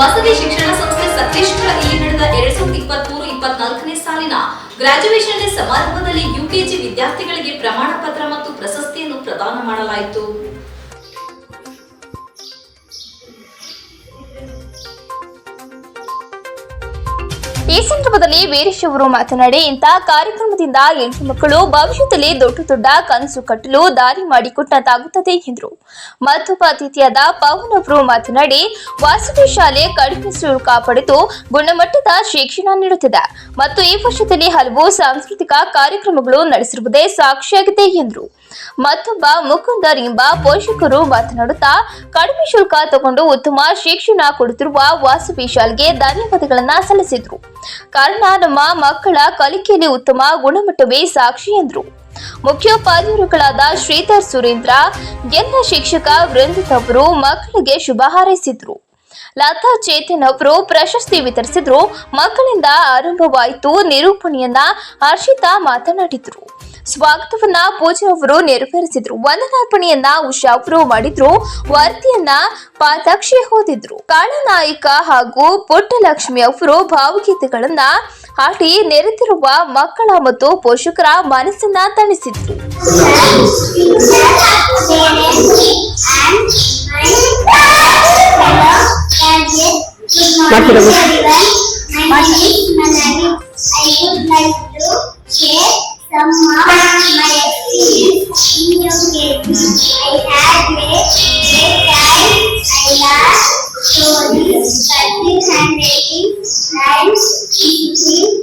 ವಾಸವಿ ಶಿಕ್ಷಣ ಸಂಸ್ಥೆ ಸಕಲೇಶ್ಪುರ ಇಲ್ಲಿ ನಡೆದ ಎರಡ್ ಸಾವಿರದ ಇಪ್ಪತ್ಮೂರು, ಇಪ್ಪತ್ನಾಲ್ಕನೇ ಸಾಲಿನ ಗ್ರಾಜುಯೇಷನ್ ಡೇ ಸಮಾರಂಭದಲ್ಲಿ ಯುಕೆಜಿ ವಿದ್ಯಾರ್ಥಿಗಳಿಗೆ ಪ್ರಮಾಣ ಪತ್ರ ಮತ್ತು ಪ್ರಶಸ್ತಿಯನ್ನು ಪ್ರದಾನ ಮಾಡಲಾಯಿತು. ಈ ಸಂದರ್ಭದಲ್ಲಿ ವೀರೇಶ್ ಅವರು ಮಾತನಾಡಿ ಇಂತಹ ಕಾರ್ಯಕ್ರಮದಿಂದ ಹೆಣ್ಣು ಮಕ್ಕಳು ಭವಿಷ್ಯದಲ್ಲಿ ದೊಡ್ಡ ದೊಡ್ಡ ಕನಸು ಕಟ್ಟಲು ದಾರಿ ಮಾಡಿಕೊಟ್ಟಂತಾಗುತ್ತದೆ ಎಂದರು. ಮತ್ತೊಬ್ಬ ಅತಿಥಿಯಾದ ಪವನ್ ಅವರು ಮಾತನಾಡಿ ವಾಸವಿ ಶಾಲೆ ಕಡಿಮೆ ಶುಲ್ಕ ಪಡೆದು ಗುಣಮಟ್ಟದ ಶಿಕ್ಷಣ ನೀಡುತ್ತಿದೆ ಮತ್ತು ಈ ವರ್ಷದಲ್ಲಿ ಹಲವು ಸಾಂಸ್ಕೃತಿಕ ಕಾರ್ಯಕ್ರಮಗಳು ನಡೆಸಿರುವುದೇ ಸಾಕ್ಷಿಯಾಗಿದೆ ಎಂದರು. ಮತ್ತೊಬ್ಬ ಮುಕುಂದರ್ ಎಂಬ ಪೋಷಕರು ಮಾತನಾಡುತ್ತಾ, ಕಡಿಮೆ ಶುಲ್ಕ ತಗೊಂಡು ಉತ್ತಮ ಶಿಕ್ಷಣ ಕೊಡುತ್ತಿರುವ ವಾಸವಿ ಶಾಲೆಗೆ ಧನ್ಯವಾದಗಳನ್ನ ಸಲ್ಲಿಸಿದ್ರು. ಕಾರಣ, ನಮ್ಮ ಮಕ್ಕಳ ಕಲಿಕೆಯಲ್ಲಿ ಉತ್ತಮ ಗುಣಮಟ್ಟವೇ ಸಾಕ್ಷಿ ಎಂದರು. ಮುಖ್ಯೋಪಾಧ್ಯಾಯರುಗಳಾದ ಶ್ರೀಧರ್ ಸುರೇಂದ್ರ, ಎಲ್ಲ ಶಿಕ್ಷಕ ವೃಂದದವರು ಮಕ್ಕಳಿಗೆ ಶುಭ ಹಾರೈಸಿದ್ರು. ಲತಾ ಚೇತನ್ ಅವರು ಪ್ರಶಸ್ತಿ ವಿತರಿಸಿದ್ರು. ಮಕ್ಕಳಿಂದ ಆರಂಭವಾಯಿತು ನಿರೂಪಣೆಯನ್ನ ಹರ್ಷಿತಾ ಮಾತನಾಡಿದ್ರು. ಸ್ವಾಗತವನ್ನ ಪೂಜೆ ಅವರು ನೆರವೇರಿಸಿದ್ರು. ವಂದನಾರ್ಪಣೆಯನ್ನ ಉಷಾ ಅವರು ಮಾಡಿದ್ರು. ವರದಿಯನ್ನ ಪಾದಾಕ್ಷಿ ಓದಿದ್ರು ಕಾಳನಾಯಕ ಹಾಗೂ ಪುಟ್ಟಲಕ್ಷ್ಮಿ ಅವರು ಭಾವಗೀತೆಗಳನ್ನ ಹಾಡಿ ನೆರೆದಿರುವ ಮಕ್ಕಳ ಮತ್ತು ಪೋಷಕರ ಮನಸ್ಸನ್ನ ತಣಿಸಿದ್ರು. I had made. I stories,